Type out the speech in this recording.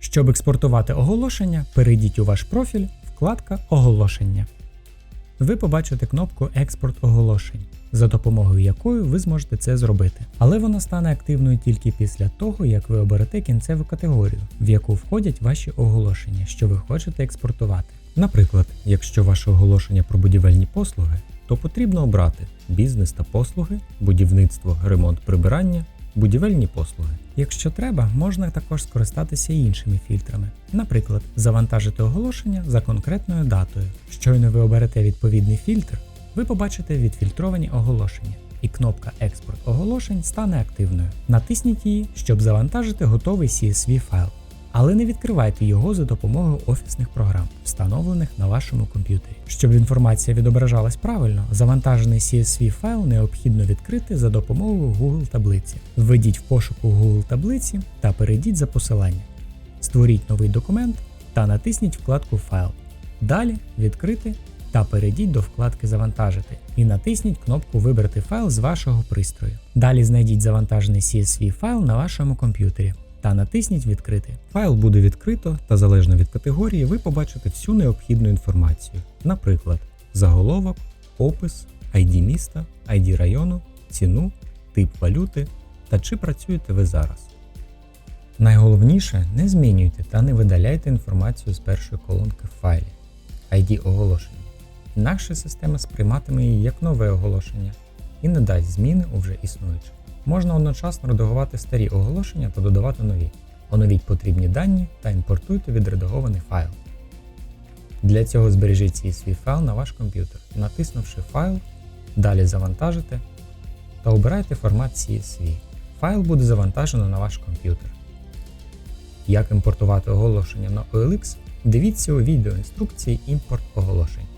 Щоб експортувати оголошення, перейдіть у ваш профіль, вкладка Оголошення. Ви побачите кнопку Експорт оголошень, за допомогою якої ви зможете це зробити. Але вона стане активною тільки після того, як ви оберете кінцеву категорію, в яку входять ваші оголошення, що ви хочете експортувати. Наприклад, якщо ваше оголошення про будівельні послуги, то потрібно обрати бізнес та послуги, будівництво, ремонт прибирання, будівельні послуги. Якщо треба, можна також скористатися іншими фільтрами. Наприклад, завантажити оголошення за конкретною датою. Щойно ви оберете відповідний фільтр, ви побачите відфільтровані оголошення, і кнопка Експорт оголошень стане активною. Натисніть її, щоб завантажити готовий CSV файл. Але не відкривайте його за допомогою офісних програм, встановлених на вашому комп'ютері. Щоб інформація відображалась правильно, завантажений CSV файл необхідно відкрити за допомогою Google таблиці. Введіть в пошуку Google таблиці та перейдіть за посиланням. Створіть новий документ та натисніть вкладку Файл. Далі відкрити та перейдіть до вкладки Завантажити і натисніть кнопку Вибрати файл з вашого пристрою. Далі знайдіть завантажений CSV файл на вашому комп'ютері та натисніть Відкрити. Файл буде відкрито та залежно від категорії ви побачите всю необхідну інформацію, наприклад, заголовок, опис, ID міста, ID району, ціну, тип валюти та чи працюєте ви зараз. Найголовніше не змінюйте та не видаляйте інформацію з першої колонки в файлі ID оголошення. Інакше система сприйматиме її як нове оголошення і не дасть зміни у вже існуюче. Можна одночасно редагувати старі оголошення та додавати нові. Оновіть потрібні дані та імпортуйте відредагований файл. Для цього збережіть CSV файл на ваш комп'ютер, натиснувши файл, далі завантажити та обирайте формат CSV. Файл буде завантажено на ваш комп'ютер. Як імпортувати оголошення на OLX, дивіться у відео інструкції імпорт оголошень.